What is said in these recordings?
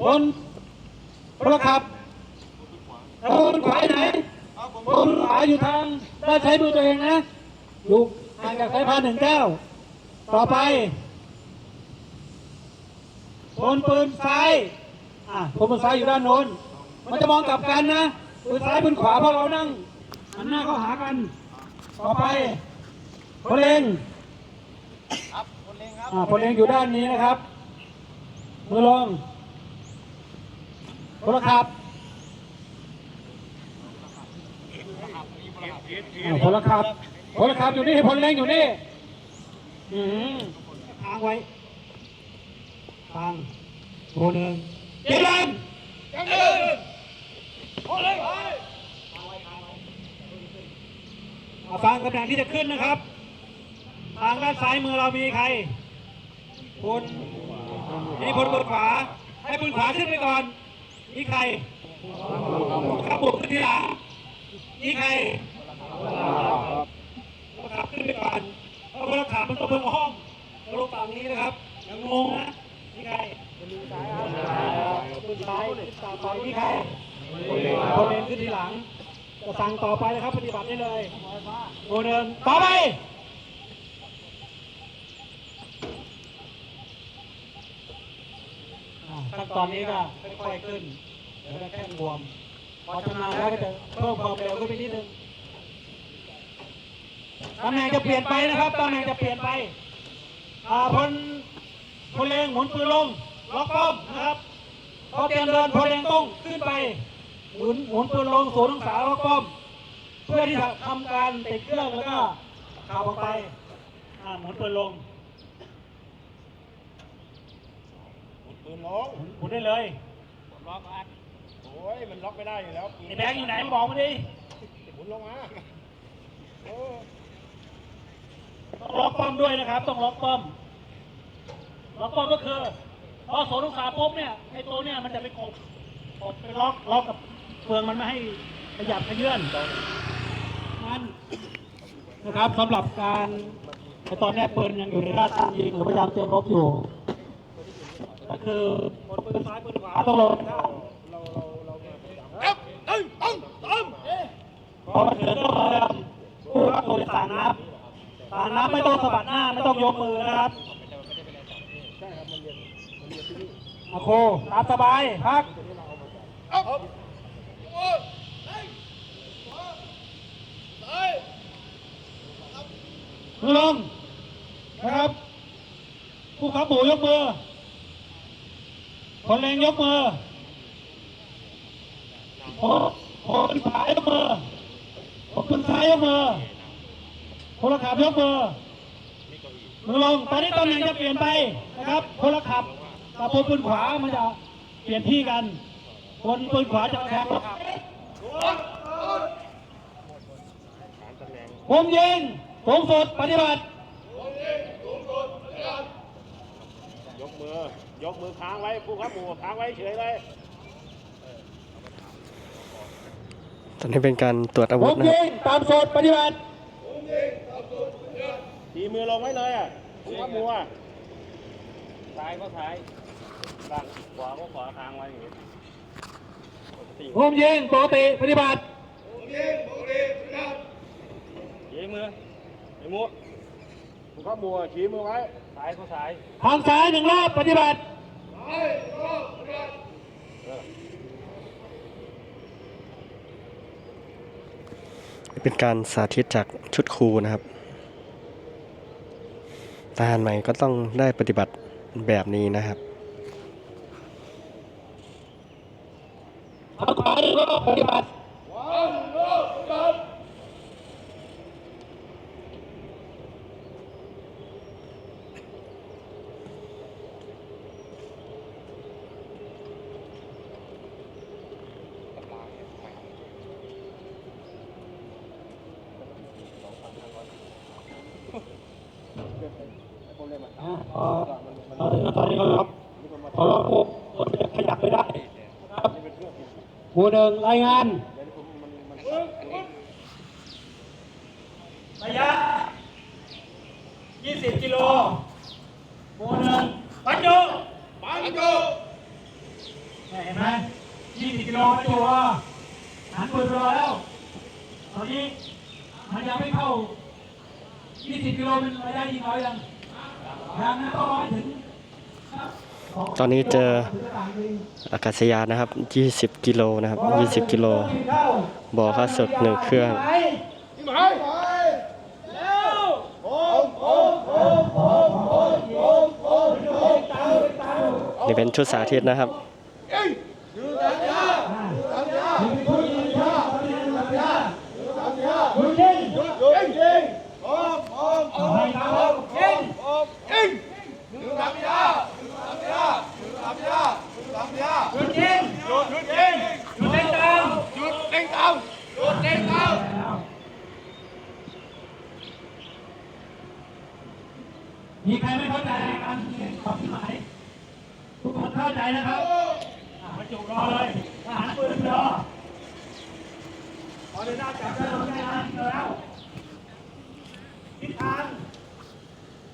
คนคนละขับแล้วคนขวาอยู่ไหนคนขวาอยู่ทางด้านใช้มือตัวเองนะอยู่ห่างจากสายพานหนึ่งแก้วต่อไปคนปืนซ้ายอะคนปืนซ้ายอยู่ด้านโน้น มันจะมองกลับกันนะปืนซ้ายปืนขวาเพราะเรานั่งหันหน้าเข้าหากัน ต่อไปคนเล็งครับคนเล่งครับอ่าคนเล็งอยู่ด้านนี้นะครับมือลง คนละขับอ่าคนละขับคนละขับอยู่นี่คนเล็งอยู่นี่อืมทางไว้ทางโบหนึ่งเจริญยังเดินคนเล่งอ่าฟังตำแหน่งที่จะขึ้นนะครับ ทางด้านซ้ายมือเรามีใครพลนี่พลบนขวา ให้พลขวาขึ้นไปก่อน นี่ใครขับบุกขึ้นทีหลังนี่ใครขับขึ้นไปก่อนเพราะพลขับมันต้องเพิ่งห้องลงฝั่งนี้นะครับยังงงนะนี่ใครคนซ้ายคนซ้ายต่อไปนี่ใครคนเลนขึ้นทีหลังจะสั่งต่อไปนะครับปฏิบัติได้เลยโมเดินต่อไปขั้นตอนนี้ก็ค่อยๆขึ้น เดี๋ยวจะแค่บวม พอชำนาญแล้วก็จะเพิ่มความเร็วขึ้นไปนิดนึงตำแหน่งจะเปลี่ยนไปนะครับตำแหน่งจะเปลี่ยนไปอ่าพลพลเลงหมุนปืนลงล็อกป้อมนะครับพอเตรียมเดินพลเลงต้องขึ้นไปหมุนหมุนปืนลงศูนย์องศาล็อกป้อม เพื่อที่จะทำการติดเครื่องแล้วก็ขับออกไปอ่าหมุนปืนลงปืนลงหมุนหมุนได้เลยล็อกอัดโอ้ยมันล็อกไม่ได้อยู่แล้วไอ้แบงค์อยู่ไหนมาบอกมาดิหมุนลงมาโอ้ต้องล็อกป้อมด้วยนะครับ ต้องล็อกป้อมล็อกป้อมก็คือพอศูนย์องศาปุ๊บเนี่ยไอ้ตัวเนี่ยมันจะไปกดกดไปล็อกล็อกกับเฟืองมันไม่ให้ขยับขยื่นมันนะครับสำหรับการไอ้ตอนเนี้ยปืนยังอยู่ในด้านตั้งยิงหรือพยายามเตรียมรบอยู่ก็คือปืนซ้ายปืนขวาต้องลง เอ้าตึ้งตึ้งตึ้งเอ๊ะ พอมาถึงก็พยายามพูดว่าโดยสารน้ำสารน้ำไม่ต้องสะบัดหน้าไม่ต้องยกมือนะครับอาโคตามสบาย พักลงนะครับ ผู้ขับหมูยกมือ คนเลงยกมือคนคนขวายกมือ ยกมือคนละขับยกมือมือลงตอนนี้ตำแหน่งจะเปลี่ยนไปนะครับคนละขับกับคนปืนขวามันจะเปลี่ยนที่กันคนปืนขวาจะแทงผมยิงสูงสุดปฏิบัติยกมือยกมือค้างไว้ผู้ขับหมู่ค้างไว้เฉยเลย ตอนนี้เป็นการตรวจอาผวุธมนะครับยิงตามสูตรปฏิบัติทีมือลงไว้เลยอะผู้ขับหมู่อะซ้ายก็ซ้ายด้านขวาก็ขวาค้างไว้อย่างนี้ผมยิงปกติปฏิบัติชี้มือไอ้หมูผู้ขับหมู่อะชี้มือไว้ซ้ายก็ซ้ายทางซ้ายหนึ่งรอบปฏิบัติ เป็นการสาธิตจากชุดครูนะครับทหารใหม่ก็ต้องได้ปฏิบัติแบบนี้นะครับปฏิบัติ ตอนนี้ตอนนี้เขอกพอล็อกปุ๊บคนจะขยับไม่ได้ครับหมู่หนึ่งรายงานระยะ 20 กิโลหมู่หนึ่งบรรจุปันโจเนี่ยเห็นไหม20 กิโลประจุหันปืนรอแล้ว ตอนนี้มันยังไม่เข้า 20 กิโลเป็นระยะยิงเรายังยัง ตอนนี้เจออากาศยานนะครับ 20 กิโลนะครับ 20 กิโลบ่อข้าสดหนึ่งเครื่องนี่เป็นชุดสาธิตนะครับ มีใครไม่เข้าใจในการปรับหมาย ทุกคนเข้า ใจนะครับอะบรรจุรอเลยทหารปืนรอพอเดินหน้าจับได้าได้นะแล้วทิศทาง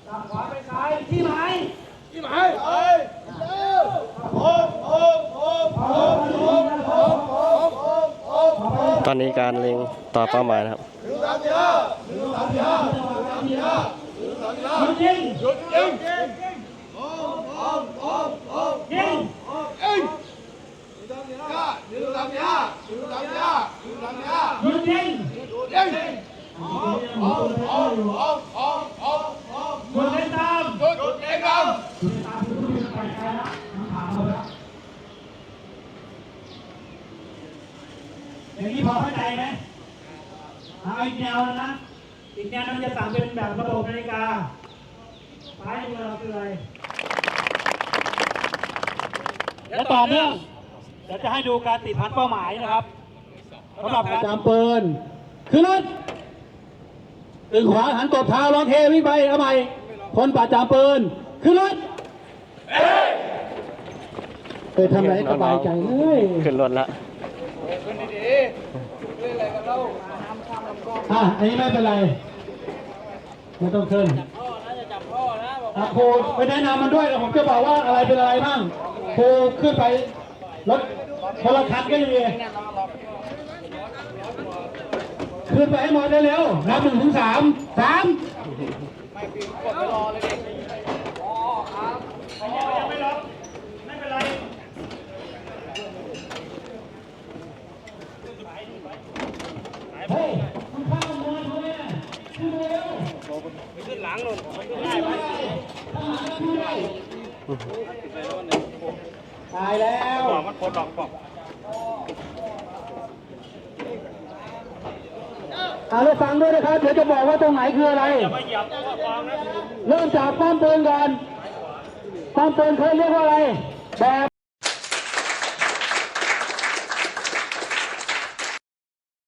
จากขวาไปซ้ายที่ไหมายที่หมายตอนนี้การเล็งต่อเป้าหมายนะครับหยุดยิงหยุดยิงยิงหยุดยิงหยุดเล่นตามหยุดเล่นตาม อย่างนี้พอเข้าใจไหมเอาอีกแนวแล้วนะ อีกแนวนั้นจะสั่งเป็นแบบระบบนาฬิกาซ้ายมือเราคืออะไรและต่อเนื่องเดี๋ยวจะให้ดูการติดพันเป้าหมายนะครับสำหรับการจำปืนขึ้นรถตึงขวาหันตบเท้าร้องเทวิ่งไปเอาใหม่คนป่าจำปืนขึ้นรถเอ้ยทำไรสบายใจเลยขึ้นรถละ อะอันนี้ไม่เป็นไร ไม่ต้องขึ้นอะครูไปแนะนำมันด้วยแล้วผมจะบอกว่าอะไรเป็นอะไรบ้างครูขึ้นไปรถคนละคันก็ยังดีขึ้นไปให้หมดเร็วๆนับหนึ่งถึงสามสามยังไม่ล็อกไม่เป็นไร เฮ้ยมึงเข้ามาทำไมอะขึ้นเร็วขึ้นหลังนู่นตายแล้วบอกมันปลดอกบอกเอาแล้วฟังด้วยนะครับ เดี๋ยวจะบอกว่าตรงไหนคืออะไร เริ่มจากป้อมปืนก่อนป้อมปืนเขาเรียกว่าอะไรป